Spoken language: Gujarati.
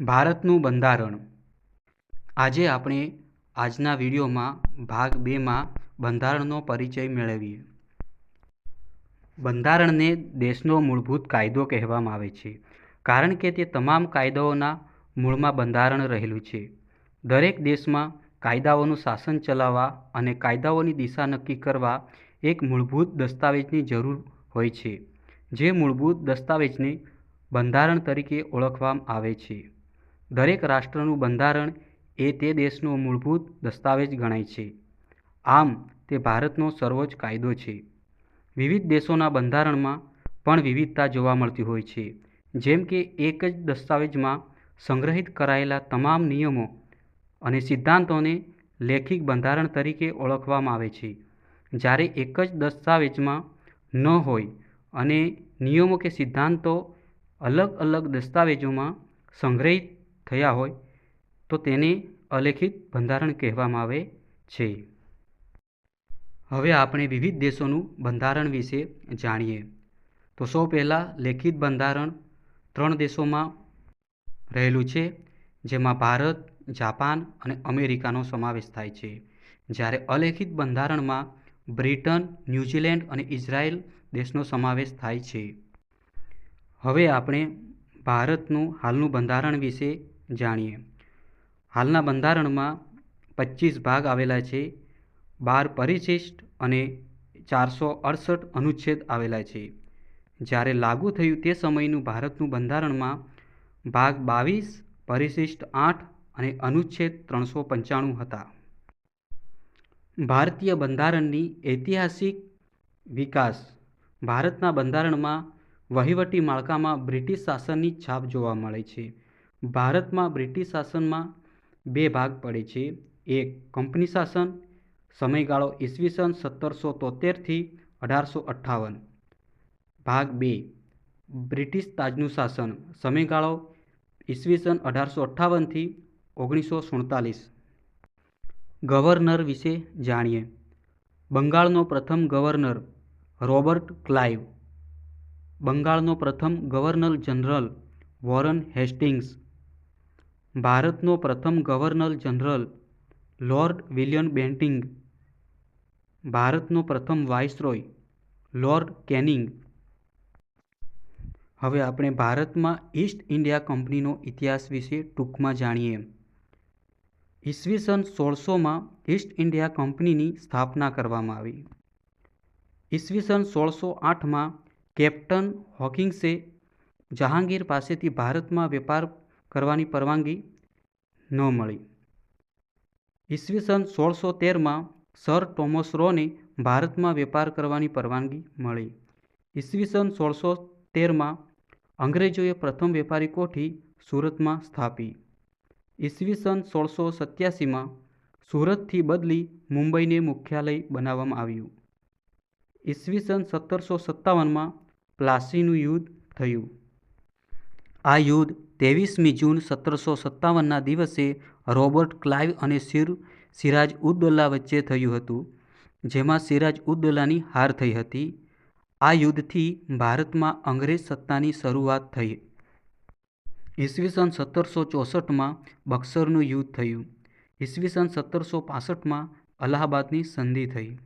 ભારતનું બંધારણ. આજે આપણે આજના વિડીયોમાં ભાગ બેમાં બંધારણનો પરિચય મેળવીએ. બંધારણને દેશનો મૂળભૂત કાયદો કહેવામાં આવે છે, કારણ કે તે તમામ કાયદાઓના મૂળમાં બંધારણ રહેલું છે. દરેક દેશમાં કાયદાઓનું શાસન ચલાવવા અને કાયદાઓની દિશા નક્કી કરવા એક મૂળભૂત દસ્તાવેજની જરૂર હોય છે, જે મૂળભૂત દસ્તાવેજને બંધારણ તરીકે ઓળખવામાં આવે છે. દરેક રાષ્ટ્રનું બંધારણ એ તે દેશનો મૂળભૂત દસ્તાવેજ ગણાય છે. આમ, તે ભારતનો સર્વોચ્ચ કાયદો છે. વિવિધ દેશોના બંધારણમાં પણ વિવિધતા જોવા મળતી હોય છે. જેમ કે, એક જ દસ્તાવેજમાં સંગ્રહિત કરાયેલા તમામ નિયમો અને સિદ્ધાંતોને લેખિત બંધારણ તરીકે ઓળખવામાં આવે છે. જ્યારે એક જ દસ્તાવેજમાં ન હોય અને નિયમો કે સિદ્ધાંતો અલગ અલગ દસ્તાવેજોમાં સંગ્રહિત થયા હોય, તો તેને અલેખિત બંધારણ કહેવામાં આવે છે. હવે આપણે વિવિધ દેશોનું બંધારણ વિશે જાણીએ. તો સૌ પહેલાં લેખિત બંધારણ ત્રણ દેશોમાં રહેલું છે, જેમાં ભારત, જાપાન અને અમેરિકાનો સમાવેશ થાય છે. જ્યારે અલેખિત બંધારણમાં બ્રિટન, ન્યૂઝીલેન્ડ અને ઇઝરાયલ દેશનો સમાવેશ થાય છે. હવે આપણે ભારતનું હાલનું બંધારણ વિશે જાણીએ. હાલના બંધારણમાં પચીસ ભાગ આવેલા છે, બાર પરિશિષ્ટ અને ચારસો અડસઠ અનુચ્છેદ આવેલા છે. જ્યારે લાગુ થયું તે સમયનું ભારતનું બંધારણમાં ભાગ બાવીસ, પરિશિષ્ટ આઠ અને અનુચ્છેદ ત્રણસો પંચાણું હતા. ભારતીય બંધારણની ઐતિહાસિક વિકાસ ભારતના બંધારણમાં વહીવટી માળખામાં બ્રિટિશ શાસનની છાપ જોવા મળે છે. ભારતમાં બ્રિટિશ શાસનમાં બે ભાગ પડે છે. એક, કંપની શાસન, સમયગાળો ઈસવીસન સત્તરસો તોતેરથી અઢારસો અઠ્ઠાવન. ભાગ બે, બ્રિટિશ તાજનું શાસન, સમયગાળો ઈસવીસન અઢારસો અઠ્ઠાવનથી ઓગણીસો સુડતાલીસ. ગવર્નર વિશે જાણીએ. બંગાળનો પ્રથમ ગવર્નર રોબર્ટ ક્લાઇવ બંગાળનો પ્રથમ ગવર્નર જનરલ વોરન હેસ્ટિંગ્સ ભારતનો પ્રથમ governor general Lord William Bentinck, ભારતનો પ્રથમ વાઇસરોય લોર્ડ કેનિંગ. હવે આપણે ભારતમાં ઈસ્ટ ઇન્ડિયા કંપનીનો ઇતિહાસ વિશે ટૂંકમાં જાણીએ. ઈસવીસન સોળસોમાં ઈસ્ટ ઇન્ડિયા કંપનીની સ્થાપના કરવામાં આવી. ઈસવીસન સોળસો આઠમાં કેપ્ટન હોકિંગ્સે જહાંગીર પાસેથી ભારતમાં વેપાર કરવાની પરવાનગી ન મળી. ઈસવીસન સોળસો તેરમાં સર ટોમસ રોને ભારતમાં વેપાર કરવાની પરવાનગી મળી. ઈસવીસન સોળસો તેરમાં અંગ્રેજોએ પ્રથમ વેપારી કોઠી સુરતમાં સ્થાપી. ઈસવીસન સોળસો સત્યાસીમાં સુરતથી બદલી મુંબઈને મુખ્યાલય બનાવવામાં આવ્યું. ઈસવીસન સત્તરસો સત્તાવનમાં પ્લાસીનું યુદ્ધ થયું. આ યુદ્ધ ત્રેવીસમી જૂન સત્તરસો સત્તાવનના દિવસે રોબર્ટ ક્લાઇવ અને સિર સિરાજ ઉદ્દોલ્લા વચ્ચે થયું હતું, જેમાં સિરાજ ઉદ્દોલ્લાની હાર થઈ હતી. આ યુદ્ધથી ભારતમાં અંગ્રેજ સત્તાની શરૂઆત થઈ. ઈસવીસન સત્તરસો ચોસઠમાં બક્સરનું યુદ્ધ થયું. ઈસવીસન સત્તરસો પાસઠમાં અલ્હાબાદની સંધિ થઈ.